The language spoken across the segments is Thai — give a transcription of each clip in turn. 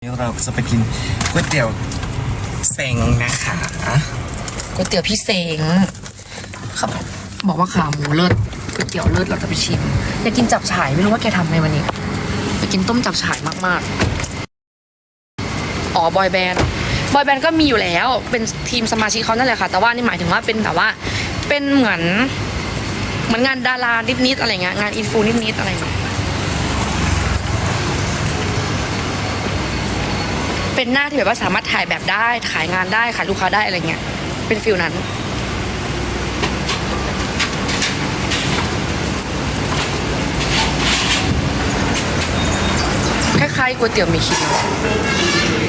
นี้เราจะไปกินก๋วยเตี๋ยวเซ็งนะคะก๋วยเตี๋ยวพี่เสงครับบอกว่าขาหมูเลิศก๋วยเตี๋ยวเลิศเราจะไปชิมอยากกินจับฉ่ายไม่รู้ว่าแกทำในวันนี้ไปกินต้มจับฉ่ายมากๆ อ๋อบอยแบนด์บอยแบนด์ก็มีอยู่แล้วเป็นทีมสมาชิกเขานั่นแหละค่ะ แต่ว่านี่หมายถึงว่าเป็นแบบว่าเป็นเหมือนเหมือนงานดารานิดๆอะไรเงี้ยงานอินฟูนิดๆอะไรเงี้ย เป็นหน้าที่แบบว่าสามารถถ่ายแบบได้ขายงานได้ขายลูกค้าได้อะไรเงี้ย เป็นฟิลนั้น คล้ายๆก๋วยเตี๋ยวมีคิด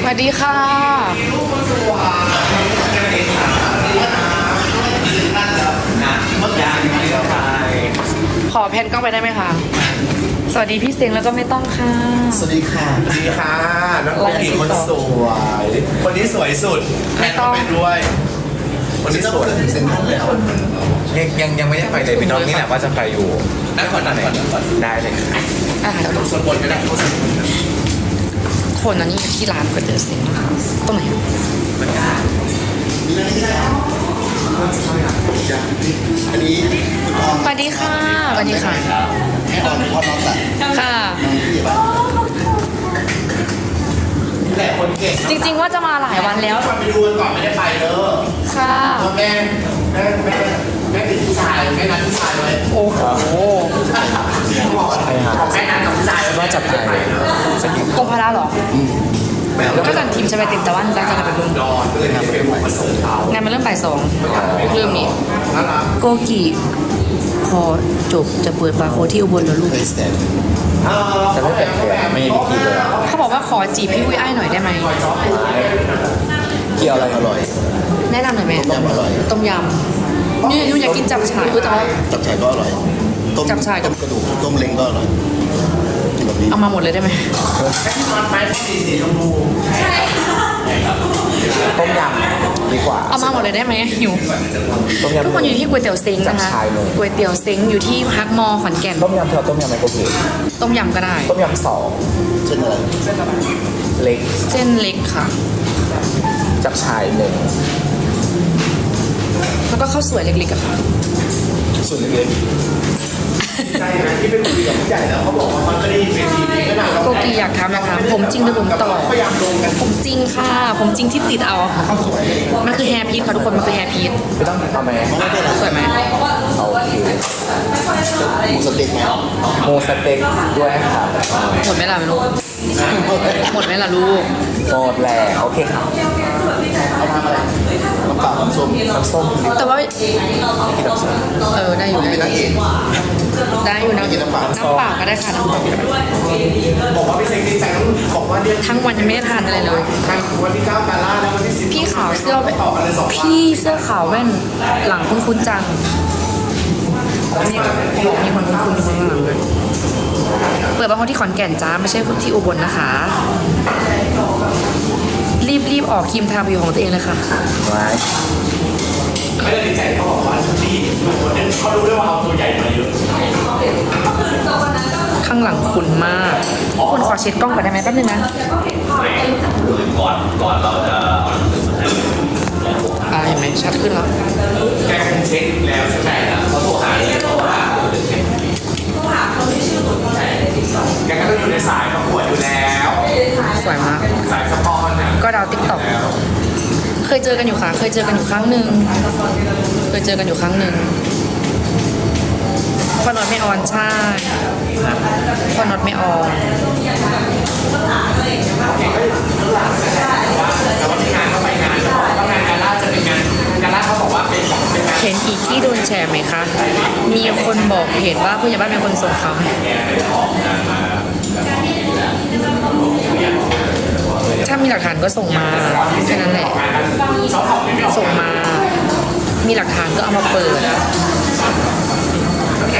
สวัสดีค่ะ ขอแพนกล้องไปได้ไหมคะ สวัสดีพี่เซงแล้วก็ไม่ต้องค่ะ สวัสดีค่ะสวัสดีค่ะน้องผู้หญิงคนสวย คนนี้สวยสุดไม่ต้องแพนก็ไปด้วยคนนี้สวยเซ็นทรัลแล้วยังยังยังไม่ได้ไปเลยพี่น้องนี่แหละว่าจะไปอยู่นั่งก่อนนั่งก่อนนั่งก่อนได้เลยค่ะอ่าเดี๋ยวส่วนบนก็ได้ส่วนบนคนอันนี้อยู่ที่ร้านก๋วยเตี๋ยวเซงนะคะตรงไหนอะ อันนี้คุณออมสวัสดีค่ะสวัสดีค่ะให้ออมออมน้องตัดค่ะพี่บ้านแต่คนเก่งจริง ๆ ว่าจะมาหลายวันแล้วไปดูกันก่อนไม่ได้ไปเด้อค่ะเพราะแม่แม่แม่แม่ติดผู้ชายแม่นัดผู้ชายไว้โอ้โหบอกแม่นัดกับผู้ชายไว้ว่าจะไปสกิปกรมพละเหรอ แม่ก็จันทีมใช่ไหมเต็มแต่ว่าจะจะไปดูดอนก็เลยทำเป็นผสมเขางานมันเริ่มบ่ายสองเริ่มนี้น่ารักโกกิพอจบจะเปิดบาร์โค้ดที่อุบลแล้วลูกเคยสแตนจะไม่แปลกเลยไม่มีพี่เลยเขาบอกว่าขอจีบพี่วุ้ยอ้ายหน่อยได้ไหมเกี่ยวอะไรอร่อย แนะนำหน่อยไหมต้มยำอร่อยต้มยำนี่นุ่นอยากกินจับฉ่ายเออแต่ว่าจับฉ่ายก็อร่อยต้มจับฉ่ายกับต้มกระดูกต้มเล้งก็อร่อยกิน แบบนี้เอามาหมดเลยได้ไหมที่นอนไม้สีสีชมพูต้มยำดีกว่าเอามาหมดเลยได้ไหมหิวต้มยำทุกคนอยู่ที่ก๋วยเตี๋ยวเซ้งนะคะจับฉ่ายเลยก๋วยเตี๋ยวเซ้งอยู่ที่ฮักมอขอนแก่นต้มยำเธอต้มยำไหมโอเคต้มยำก็ได้ ต้มยำสองเช่นอะไรเล็กเส้นเล็กค่ะจับชายหนึ่งแล้ว ก็ข้าวสวยเล็กๆอะค่ะส่วนเล็กใช่ไหมที่เป็นคุยกับผู้ใหญ่แล้วเขาบอกว่ามันก็ได้ยินเวทีนี้ก็นานแล้วโกกีอยากถามนะคะผมจริงหรือผมต่อ พยายามลงกันผมจริงค่ะ ผมจริงที่ติดเอาค่ะมันคือแฮร์พีทค่ะทุกคนมันคือแฮร์พีทๆไม่ต้องเอาไหมไม่ได้อะไรสวยไหมเอาโอเคหมูสเต็กไหมโมสเต็กด้วยค่ะหมดไหมล่ะไม่รู้หมดไหมล่ะลูกหมดแล้วโอเคค่ะเอาทำอะไรน้ำเปล่าน้ำ ส้มน้ำส้มแต่ว่ากินน้ำส้มเออได้อยู่เป็นได้นางเอกได้อยู่นะกินน้ำเปล่าน้ำเปล่าก็ได้ค่ะน้ำเปล่าก็ได้บอกว่าพี่เซ็งดีใจต้องบอกว่าเนี่ยทั้งวันยังไม่ได้ทานอะไรเลยทางวันที่เก้าการล่าแล้ววันที่สิบพี่ขาวเสื้อต่อกันเลยสองวันพี่เสื้อขาวแว่นหลังคุ้นๆจังนี่บอกมีคนคุ้นๆอยู่ข้างหลังเลยเปิดบางคนที่ขอนแก่นจ้าไม่ใช่ที่อุบลนะคะ รีบรีบออกครีมทาผิวของตัวเองเลยค่ะ ไว้ไม่ได้ดีใจเขาบอกว่าพี่คนนี้เขารู้ด้วยว่าเอาตัวใหญ่มาเยอะข้างหลังคุณมากคุณขอเช็ดกล้องก่อนได้ไหมแป๊บนึงนะก่อนก่อนเราจะอ่าเห็นไหมชัดขึ้นแล้วแกคงเช็คแล้วใช่ไหมเขาโทรหาเลยเขาบอกว่าแกก็ต้องอยู่ในสายประกวดอยู่แล้วสวยมากสายสปอนน่ะก็ดาวติ๊กต็อกเคยเจอกันอยู่ค่ะ เคยเจอกันอยู่ครั้งหนึ่งเคยเจอกันอยู่ครั้งหนึ่งพอนอตไม่ออนใช่พอนอตไม่ออนเขาไปงานเขาบอนเห็นอีกที่โดนแชร์ไหมคะ มีคนบอกเพจว่าผู้ใหญ่บ้านเป็นคนส่งเขา ถ้ามีหลักฐานก็ส่งมาแค่นั้นแหละส่งมา มีหลักฐานก็เอามาเปิด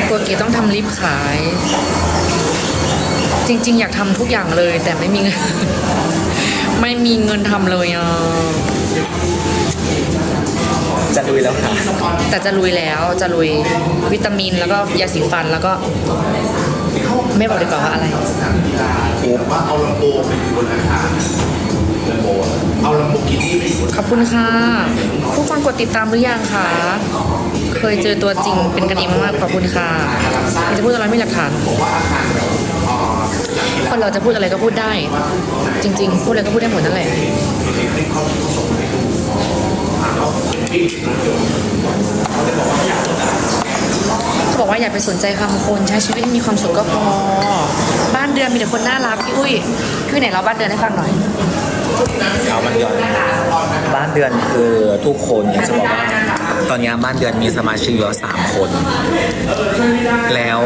โกเกต้องทำลิฟต์ขาย จริง ๆ อยากทำทุกอย่างเลย แต่ไม่มีเงิน ไม่มีเงินทำเลยอะจะลุยแล้วค่ะ แต่จะลุยแล้วจะลุยวิตามินแล้วก็ยาสีฟันแล้วก็ ไม่บอกดีกว่าว่าอะไรว่าเอาลำโพงไปอยู่บนอาคารกินที่ไม่อยู่ขอบคุณค่ะ ผู้ฟังกดติดตามหรือยังคะ เคยเจอตัวจริงเป็นกันเองมากๆขอบคุณค่ะมีจะพูดอะไรไม่หลักฐาน คนเราจะพูดอะไรก็พูดได้ จริง ๆ พูดอะไรก็พูดได้หมดนั่นแหละเขาบ อกว่าอย่าไปสนใจคำคนใช้ชีวิตให้มีความสุขก็พอ บ้านเดือนมีแต่คนน่ารักพี่อุ้ยพี่ไหนเราบ้านเดือนให้ฟังหน่อยเอาบ้านเดือนบ้านเดือนคือทุกคนอยากจะบอกว่าตอนนี้บ้านเดือนมีสมาชิกอยู่สามคน แล้ว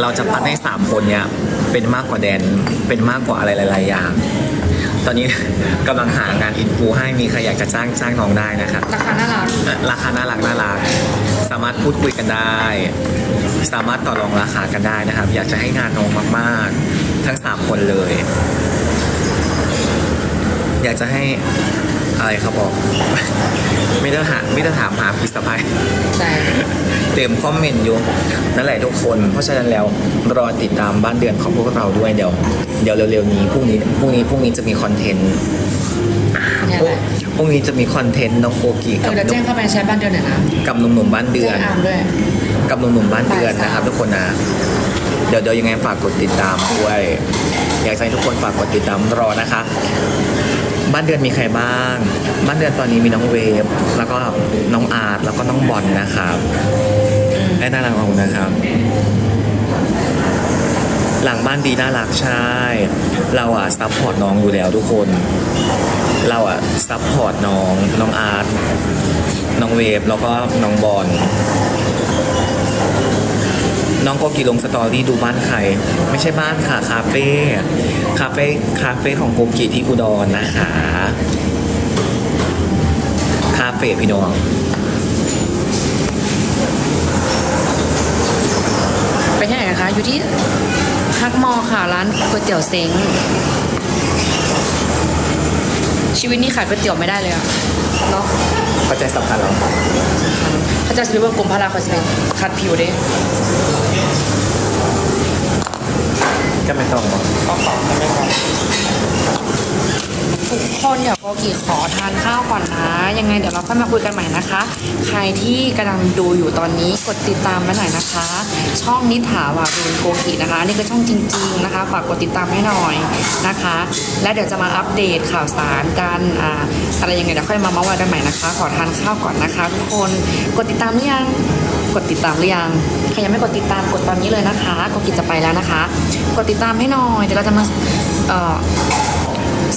เราจะพัฒให้สามคนเนี้ยเป็นมากกว่าแดนเป็นมากกว่าอะไรหลาย ๆ อย่าง ตอนนี้ กำลังหางานอินฟูให้มีใครอยากจะจ้างจ้างน้องได้นะครับราคาน่ารักราคาน่ารักน่ารัก สามารถพูดคุยกันได้ สามารถต่อรองราคากันได้นะครับ อยากจะให้งานน้องมากๆ ทั้งสามคนเลย อยากจะให้อะไรครับบอก ไม่ได้หาไม่ได้ถามหาพิสภัยใช่เต็มคอมเมนต์อยู่นั่นแหละทุกคน เพราะฉะนั้นแล้วรอติดตามบ้านเดือนของพวกเราด้วยเดี๋ยว เดี๋ยวเร็วๆนี้พรุ่งนี้พรุ่งนี้พรุ่งนี้จะมีคอนเทนต์เนี่ยแหละ พรุ่งนี้จะมีคอนเทนต์น้องโกกีเอกับอเดี๋ยวแจ้งเข้าไปในแชทบ้านเดือนหน่อยนะกับหนุ่มๆบ้านเดืแจ้องน อามด้วย กับหนุ่มๆบ้านเดือนนะครับ ทุกคนนะเดี๋ยวเดี๋ยวยังไงฝากกดติดตามด้วย อยากจะให้ทุกคนฝากกดติดตามรอนะคะ บ้านเดือนมีใครบ้าง บ้านเดือนตอนนี้มีน้องเวฟแล้วก็น้องอาร์ตแล้วก็น้องบอลนะครับไอ้น่ารักของนะครับ หลังบ้านดีน่ารักใช่ เราอะซัพพอร์ตน้องอยู่แล้วทุกคน เราอะซัพพอร์ตน้องน้องอาร์ตน้องเวฟแล้วก็น้องบอลน้องโกกีลงสตอรี่ดูบ้านใคร ไม่ใช่บ้านค่ะ คาเฟ่คาเฟ่คาเฟ่ของโกกีที่อุดรนะคะ คาเฟ่พี่น้องไปที่ไหนนะคะ อยู่ที่ฮักมอค่ะ ร้านก๋วยเตี๋ยวเซ้ง ชีวิตนี้ขายก๋วยเตี๋ยวไม่ได้เลยอะเนาะปัจจัยสำคัญเหรอเขาจะซื้อว่ากรมพระราเขาจะเป็นคัดผิวเด้ก็ไม่ต้องหรอกทุก คนเดี๋ยวโกกีขอทานข้าวก่อนนะ ยังไงเดี๋ยวเราค่อยมาคุยกันใหม่นะคะ ใครที่กำลังดูอยู่ตอนนี้กดติดตามไว้หน่อยนะคะ ช่องนิถาวารุณโกกีนะคะ นี่คือช่องจริง ๆนะคะ ฝากกดติดตามให้หน่อยนะคะ และเดี๋ยวจะมาอัปเดตข่าวสารกันอ่าอะไรยังไงเดี๋ยวค่อยมาเมาส์กันใหม่นะคะ ขอทานข้าวก่อนนะคะ ทุกคนกดติดตามหรือยังกดติดตามหรือยังใครยังไม่กดติดตามกดตอนนี้เลยนะคะโกกิจะไปแล้วนะคะ กดติดตามให้หน่อยเดี๋ยวเราจะมาเอ่อ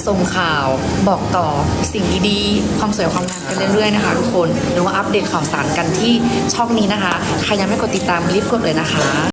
ส่งข่าวบอกต่อสิ่งดีๆ ความสวยความงามกันเรื่อยๆนะคะทุกคนหรือว่าอัปเดตข่าวสารกันที่ช่องนี้นะคะ ใครยังไม่กดติดตามรีบกดเลยนะคะ